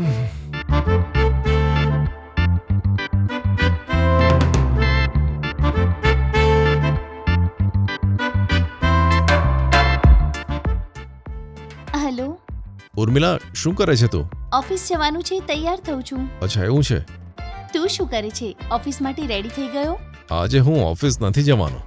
Hello. Urmila શું કરે છે તું? ઓફિસ જવાનું છે તૈયાર થઉં છું. અચ્છા એવું છે? તું શું કરે છે? ઓફિસ માટે રેડી થઈ ગયો? આજે હું ઓફિસ નથી જવાનો.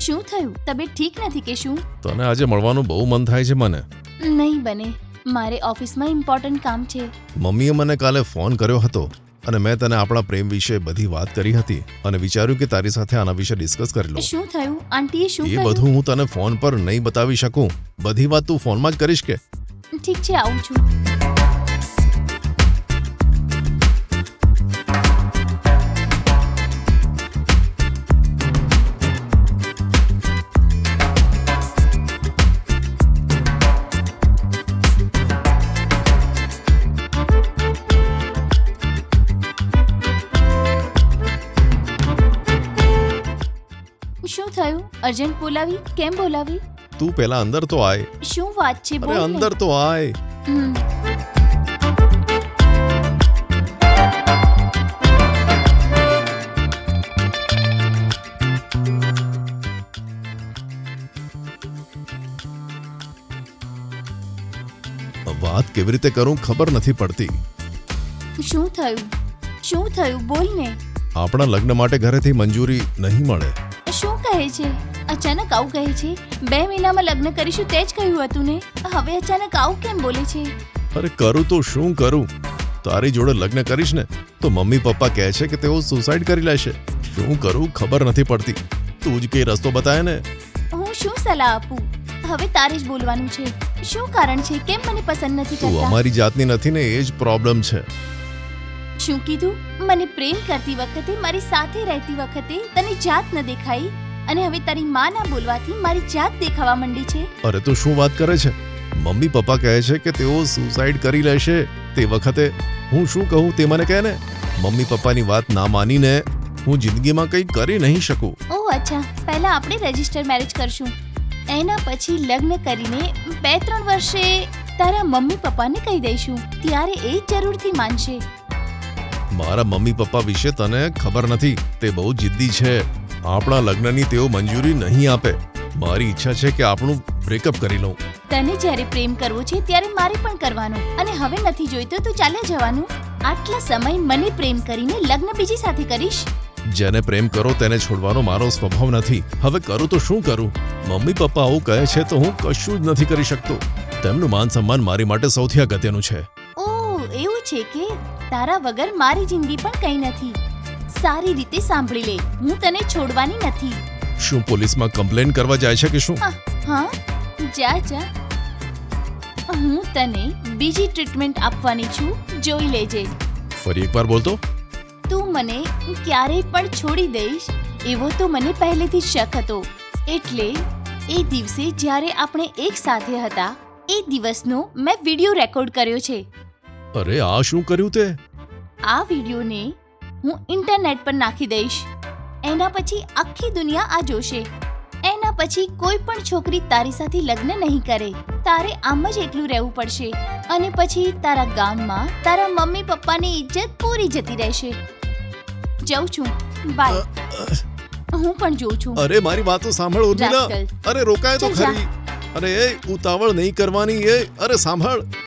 શું થયું? તબિયત ઠીક નથી કે શું? તને આજે મળવાનું બહુ મન થાય છે મને. નહીં બને. મારે ઓફિસમાં ઇમ્પોર્ટન્ટ કામ છે. મમ્મીએ મને કાલે ફોન કર્યો હતો અને મેં તને આપણા પ્રેમ વિશે બધી વાત કરી હતી અને વિચાર્યું કે તારી સાથે આના વિશે ડિસ્કસ કરી લઉં. શું થયું? આંટીએ શું એ બધું હું તને ફોન પર નહીં બતાવી શકું. બધી વાત તું ફોનમાં જ કરીશ કે? ઠીક છે આવું છું. શું થયું? અર્જન્ટ બોલાવી? કેમ બોલાવી? તું પેલા અંદર તો આય. શું વાત છે? અરે બોલ ને. અંદર તો આય. હમ. વાત કેવી રીતે કરું ખબર નથી પડતી. શું થયું? શું થયું? બોલ ને. આપણા લગ્ન માટે ઘરેથી મંજૂરી નહીં મળે. કહે છે? અચાનક આવું કહે છે? બે મહિનામાં લગ્ન કરીશું તે જ કહ્યું હતું ને? હવે અચાનક આવું કેમ બોલે છે? અરે કરું તો શું કરું? તારી જોડે લગ્ન કરીશ ને તો મમ્મી પપ્પા કહે છે કે તેઓ સુસાઇડ કરી લેશે. શું કરું ખબર નથી પડતી. તું જ કઈ રસ્તો બતાય ને. હું શું સલાહ આપું? હવે તારે જ બોલવાનું છે. શું કારણ છે? કેમ મને પસંદ નથી તું અમારી જાતની નથી ને એ જ પ્રોબ્લેમ છે. શું કીધું? મને પ્રેમ કરતી વખતે મારી સાથે રહેતી વખતે તને જાત ન દેખાઈ? અને હવે તારી માના બોલવાથી મારી જાત દેખાવા માંડી છે. અરે તું શું વાત કરે છે? મમ્મી પપ્પા કહે છે કે તેઓ સુસાઇડ કરી લેશે. તે વખતે હું શું કહું તે મને કહે ને? મમ્મી પપ્પાની વાત ના માનીને હું જિંદગીમાં કંઈ કરી નહીં શકું. ઓહ અચ્છા. પહેલા આપણે રજિસ્ટર મેરેજ કરશું. એના પછી લગ્ન કરીને બે ત્રણ વર્ષે તારા મમ્મી પપ્પાને કહી દઈશું. ત્યારે એ જરૂરથી માનશે. મારા મમ્મી પપ્પા વિશે તને ખબર નથી. તે બહુ જિદ્દી છે. આપણા લગ્નની તેઓ મંજૂરી નહીં આપે. મારી ઈચ્છા છે કે આપણું બ્રેકઅપ કરી લઉં. તને જ્યારે પ્રેમ કરવો છે ત્યારે મારે પણ કરવાનો. અને હવે નથી જોઈતો તો ચાલ્યા જવાનું. આટલા સમય મને પ્રેમ કરીને લગ્ન બીજી સાથે કરીશ? જેને પ્રેમ કરો તેને છોડવાનો મારો સ્વભાવ નથી. હવે કરું તો શું કરું? મમ્મી પપ્પા આવું કહે છે તો હું કશું જ નથી કરી શકતો. તેમનું માન સન્માન મારી માટે સૌથી અગત્યનું છે. ઓહ એવું છે કે? તારા વગર મારી જિંદગી પણ કંઈ નથી. સારી રીતે સાંભળી લે. હું તને છોડવાની નથી. શું પોલીસમાં કમ્પ્લેન કરવા જાય છે કે શું? હા જા જા. હું તને બીજી ટ્રીટમેન્ટ આપવાની છું. જોઈ લેજે. ફરી એકવાર બોલતો? તું મને ક્યારેય પણ છોડી દઈશ. એવો તો મને પહેલેથી શક હતો. એટલે એ દિવસે જ્યારે આપણે એક સાથે હતા એ દિવસનો મેં વીડિયો રેકોર્ડ કર્યો છે. અરે આ શું કર્યું તે? આ વિડીયોને હું ઇન્ટરનેટ પર નાખી દઈશ. એના પછી આખી દુનિયા આ જોશે. એના પછી કોઈ પણ છોકરી તારી સાથે લગ્ન નહીં કરે. તારે આમ જ એકલું રહેવું પડશે. અને પછી તારા ગામમાં તારા મમ્મી પપ્પાની ઇજ્જત પૂરી જતી રહેશે. જઉં છું. બાય હું પણ જોઉં છું. અરે મારી વાતો સાંભળ ઉર્મિલા. અરે રોકાય તો ખરી. અરે એ ઉતાવળ નહીં કરવાની એ અરે સાંભળ.